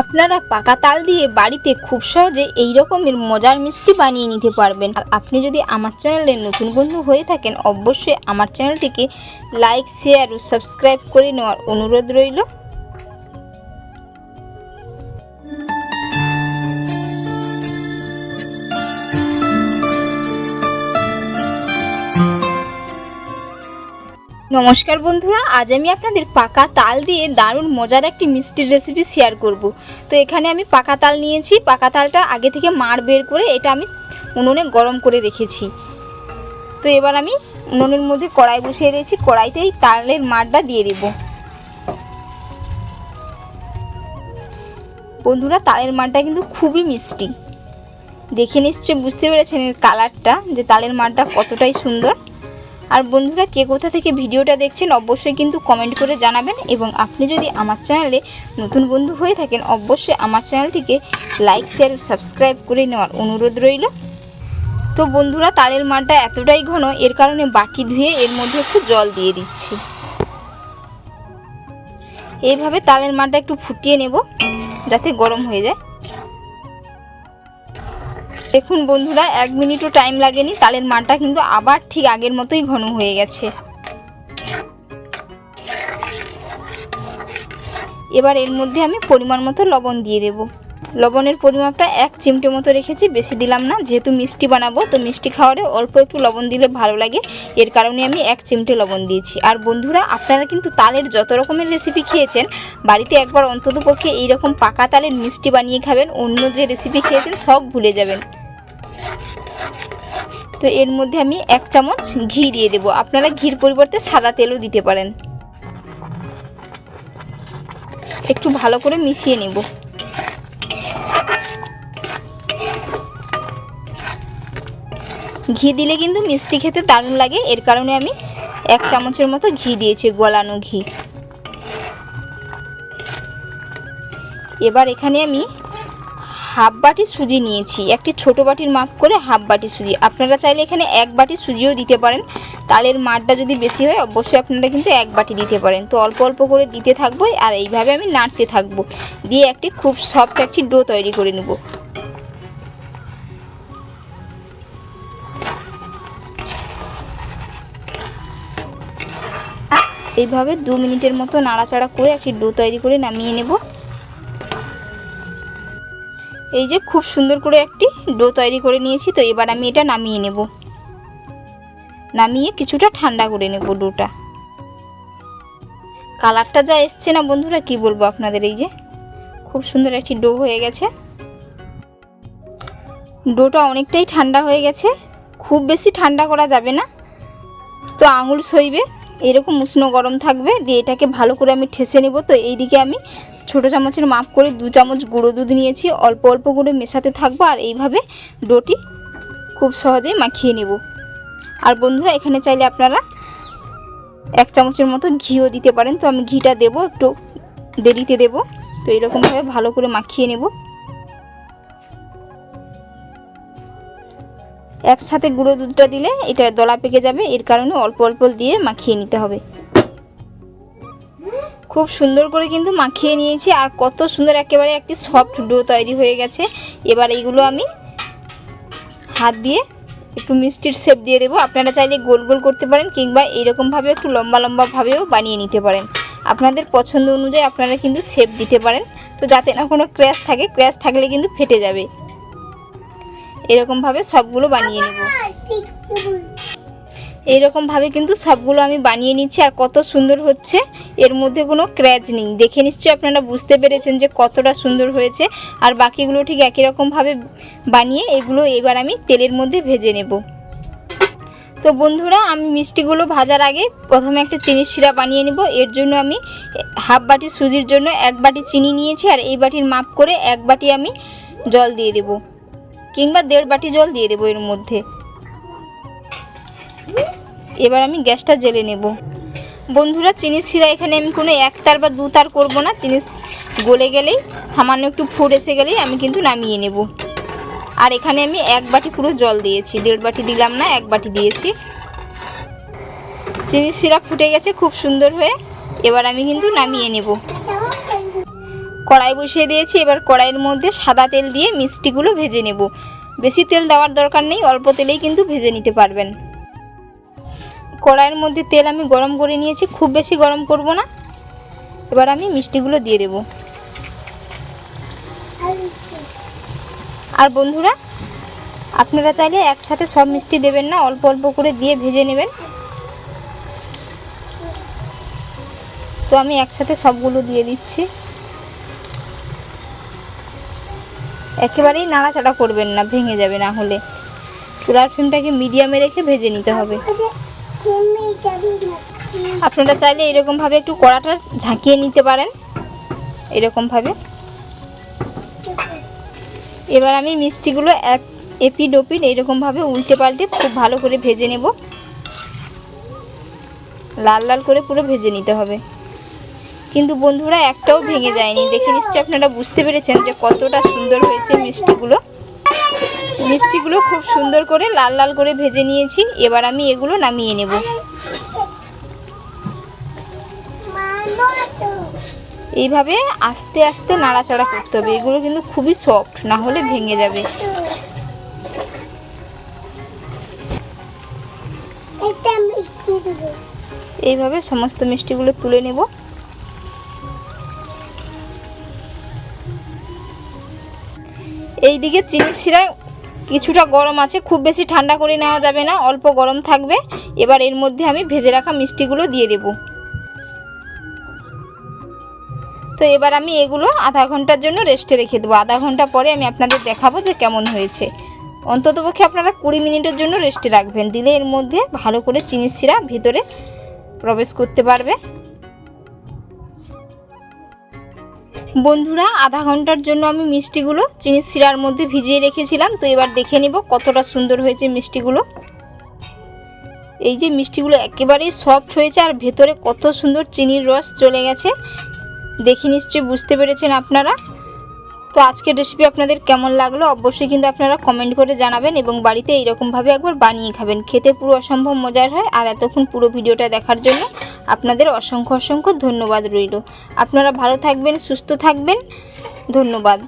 আপনারা পাকা তাল দিয়ে বাড়িতে খুব সহজে এই রকমের মজার মিষ্টি বানিয়ে নিতে পারবেন। আর আপনি যদি আমার চ্যানেলে নতুন বন্ধু হয়ে থাকেন, অবশ্যই আমার চ্যানেলটিকে লাইক, শেয়ার ও সাবস্ক্রাইব করে নেওয়ার অনুরোধ রইল। নমস্কার বন্ধুরা, আজ আমি আপনাদের পাকা তাল দিয়ে দারুণ মজার একটি মিষ্টির রেসিপি শেয়ার করব। তো এখানে আমি পাকা তাল নিয়েছি, পাকা তালটা আগে থেকে মাড় বের করে এটা আমি উনুনে গরম করে রেখেছি। তো এবার আমি উনুনের মধ্যে কড়াই বসিয়ে দিয়েছি, কড়াইতেই তালের মাড়টা দিয়ে দেব। বন্ধুরা, তালের মাড়টা কিন্তু খুবই মিষ্টি। দেখে নিশ্চয়ই বুঝতে পেরেছেন এর কালারটা যে তালের মাড়টা কতটাই সুন্দর। আর বন্ধুরা কে কোথা থেকে ভিডিওটা দেখছেন অবশ্যই কিন্তু কমেন্ট করে জানাবেন এবং আপনি যদি আমার চ্যানেলে নতুন বন্ধু হয়ে থাকেন, অবশ্যই আমার চ্যানেলটিকে লাইক শেয়ার সাবস্ক্রাইব করে নেওয়ার অনুরোধ রইল। তো বন্ধুরা তালের মাঠটা এতটাই ঘন, এর কারণে বাটি ধুয়ে এর মধ্যে একটু জল দিয়ে দিচ্ছি। এইভাবে তালের মাঠটা একটু ফুটিয়ে নেব, যাতে গরম হয়ে যায়। দেখুন বন্ধুরা, এক মিনিটও টাইম লাগেনি, তালের মানটা কিন্তু আবার ঠিক আগের মতোই ঘন হয়ে গেছে। এবার এর মধ্যে আমি পরিমাণ মতো লবণ দিয়ে দেব। লবণের পরিমাপটা এক চিমটে মতো রেখেছি, বেশি দিলাম না, যেহেতু মিষ্টি বানাবো, তো মিষ্টি খাওয়ারে অল্প একটু লবণ দিলে ভালো লাগে। এর কারণে আমি এক চিমটে লবণ দিয়েছি। আর বন্ধুরা, আপনারা কিন্তু তালের যত রকমের রেসিপি খেয়েছেন, বাড়িতে একবার অন্তত পক্ষে এইরকম পাকা তালের মিষ্টি বানিয়ে খাবেন, অন্য যে রেসিপি খেয়েছেন, সব ভুলে যাবেন। তো এর মধ্যে আমি এক চামচ ঘি দিয়ে দেবো। আপনারা ঘির পরিবর্তে সাদা তেলও দিতে পারেন। একটু ভালো করে মিশিয়ে নেব। ঘি দিলে কিন্তু মিষ্টি খেতে দারুণ লাগে। এর কারণে আমি এক চামচের মতো ঘি দিয়েছি, গলানো ঘি। এবার এখানে আমি হাফ বাটি সুজি নিয়েছি। একটি ছোট বাটির মাপ করে হাফ বাটি সুজি। আপনারা চাইলে এখানে এক বাটি সুজিও দিতে পারেন। তালের মারটা যদি বেশি হয়, অবশ্যই আপনারা কিন্তু এক বাটি দিতে পারেন। তো অল্প অল্প করে দিতে থাকব আর এইভাবে আমি নাড়তে থাকব। দিয়ে একটি খুব সফট একটি ডো তৈরি করে নেব। এইভাবে দু মিনিটের মতো নাড়াচাড়া করে একটি ডো তৈরি করে নামিয়ে নেব। এই যে খুব সুন্দর করে একটি ডো তৈরি করে নিয়েছি, তো এবার আমি এটা নামিয়ে নেব। নামিয়ে কিছুটা ঠান্ডা করে নেব ডোটা। কালারটা যা এসছে না বন্ধুরা, কি বলব আপনাদের এই যে? খুব সুন্দর একটি ডো হয়ে গেছে। ডোটা অনেকটাই ঠান্ডা হয়ে গেছে। খুব বেশি ঠান্ডা করা যাবে না। তো আঙুল সইবে, এরকম উষ্ণ গরম থাকবে, দিয়ে এটাকে ভালো করে আমি ঠেসে নেব। তো এইদিকে আমি ছোটো চামচের মাপ করে দু চামচ গুঁড়ো দুধ নিয়েছি। অল্প অল্প করে মেশাতে থাকব আর এইভাবে ডোটি খুব সহজেই মাখিয়ে নেব। আর বন্ধুরা, এখানে চাইলে আপনারা এক চামচের মতো ঘিও দিতে পারেন। তো আমি ঘিটা দেব, একটু দেরিতে দেব। তো এরকমভাবে ভালো করে মাখিয়ে নেব। একসাথে গুঁড়ো দুধটা দিলে এটা দলা পেকে যাবে। এর কারণে অল্প অল্প দিয়ে মাখিয়ে নিতে হবে। খুব সুন্দর করে কিন্তু মাখিয়ে নিয়েছি আর কত সুন্দর একেবারে একটি সফট ডো তৈরি হয়ে গেছে। এবার এইগুলো আমি হাত দিয়ে একটু মিষ্টির শেপ দিয়ে দেবো। আপনারা চাইলে গোল গোল করতে পারেন কিংবা এইরকমভাবে একটু লম্বা লম্বাভাবেও বানিয়ে নিতে পারেন। আপনাদের পছন্দ অনুযায়ী আপনারা কিন্তু শেপ দিতে পারেন। তো যাতে না কোনো ক্র্যাশ থাকে ক্র্যাশ থাকলে কিন্তু ফেটে যাবে। এরকমভাবে সবগুলো বানিয়ে নেব। এইরকমভাবে কিন্তু সবগুলো আমি বানিয়ে নিচ্ছি আর কত সুন্দর হচ্ছে। এর মধ্যে কোনো ক্র্যাচ নেই। দেখে নিশ্চয়ই আপনারা বুঝতে পেরেছেন যে কতটা সুন্দর হয়েছে। আর বাকিগুলো ঠিক একই রকমভাবে বানিয়ে এগুলো এবার আমি তেলের মধ্যে ভেজে নেব। তো বন্ধুরা, আমি মিষ্টিগুলো ভাজার আগে প্রথমে একটা চিনির শিরা বানিয়ে নেব। এর জন্য আমি হাফ বাটি সুজির জন্য এক বাটি চিনি নিয়েছি আর এই বাটির মাপ করে এক বাটি আমি জল দিয়ে দেব। কিংবা দেড় বাটি জল দিয়ে দেবো এর মধ্যে। এবার আমি গ্যাসটা জেলে নেব। বন্ধুরা, চিনি শিরা এখানে আমি কোনো একতার বা দুতার করব না। চিনি গলে গেলেই, সামান্য একটু ফুট এসে গেলেই আমি কিন্তু নামিয়ে নেব। আর এখানে আমি এক বাটি পুরো জল দিয়েছি। দেড় বাটি দিলাম না, এক বাটি দিয়েছি। চিনি শিরা ফুটে গেছে খুব সুন্দর হয়ে। এবার আমি কিন্তু নামিয়ে নেব। কড়াই বসিয়ে দিয়েছি। এবার কড়াইয়ের মধ্যে সাদা তেল দিয়ে মিষ্টিগুলো ভেজে নেব। বেশি তেল দেওয়ার দরকার নেই, অল্প তেলেই কিন্তু ভেজে নিতে পারবেন। কড়াইয়ের মধ্যে তেল আমি গরম করে নিয়েছি, খুব বেশি গরম করব না। এবার আমি মিষ্টিগুলো দিয়ে দেব। আর বন্ধুরা, আপনারা চাইলে একসাথে সব মিষ্টি দেবেন না, অল্প অল্প করে দিয়ে ভেজে নেবেন। তো আমি একসাথে সবগুলো দিয়ে দিচ্ছি। একেবারেই নাড়াচাড়া করবেন না, ভেঙে যাবে না হলে। চুলার ফ্লেমটাকে মিডিয়ামে রেখে ভেজে নিতে হবে। আপনারা চাইলে এরকমভাবে একটু কড়াটা ঝাঁকিয়ে নিতে পারেন। এরকমভাবে এবার আমি মিষ্টিগুলো এক এপিড ওপিড এইরকমভাবে উল্টে পাল্টে খুব ভালো করে ভেজে নেব। লাল লাল করে পুরো ভেজে নিতে হবে। কিন্তু বন্ধুরা, একটাও ভেঙে যায়নি। দেখে নিশ্চয়ই আপনারা বুঝতে পেরেছেন যে কতটা সুন্দর হয়েছে মিষ্টিগুলো। মিষ্টিগুলো খুব সুন্দর করে লাল লাল করে ভেজে নিয়েছি। এবার আমি এগুলো নামিয়ে নেব। এইভাবে আস্তে আস্তে নাড়াচাড়া করতে হবে। এগুলো কিন্তু খুবই সফট না হলে ভেঙে যাবে। এইভাবে সমস্ত মিষ্টিগুলো তুলে নেব। এইদিকে চিনির শিরা কিছুটা গরম আছে, খুব বেশি ঠান্ডা করে নেওয়া যাবে না, অল্প গরম থাকবে। এবার এর মধ্যে আমি ভেজে রাখা মিষ্টিগুলো দিয়ে দেব। তো এবার আমি এগুলো আধা ঘণ্টার জন্য রেস্টে রেখে দেবো। আধা ঘণ্টা পরে আমি আপনাদের দেখাবো যে কেমন হয়েছে। অন্ততপক্ষে আপনারা কুড়ি মিনিটের জন্য রেস্টে রাখবেন। দিলে এর মধ্যে ভালো করে চিনি শিরা ভিতরে প্রবেশ করতে পারবে। বন্ধুরা, আধা ঘণ্টার জন্য আমি মিষ্টিগুলো চিনির শিরার মধ্যে ভিজিয়ে রেখেছিলাম। তো এবার দেখে নিব কতটা সুন্দর হয়েছে মিষ্টিগুলো। এই যে মিষ্টিগুলো একেবারেই সফট হয়েছে আর ভেতরে কত সুন্দর চিনির রস চলে গেছে। দেখে নিশ্চয়ই বুঝতে পেরেছেন আপনারা। তো আজকের রেসিপি আপনাদের কেমন লাগল অবশ্যই কিন্তু আপনারা কমেন্ট করে জানাবেন এবং বাড়িতে এইরকমভাবে একবার বানিয়ে খাবেন। খেতে পুরো অসম্ভব মজার হয় আর এতক্ষণ পুরো ভিডিওটা দেখার জন্য আপনাদের অসংখ্য অসংখ্য ধন্যবাদ রইল। আপনারা ভালো থাকবেন, সুস্থ থাকবেন। ধন্যবাদ।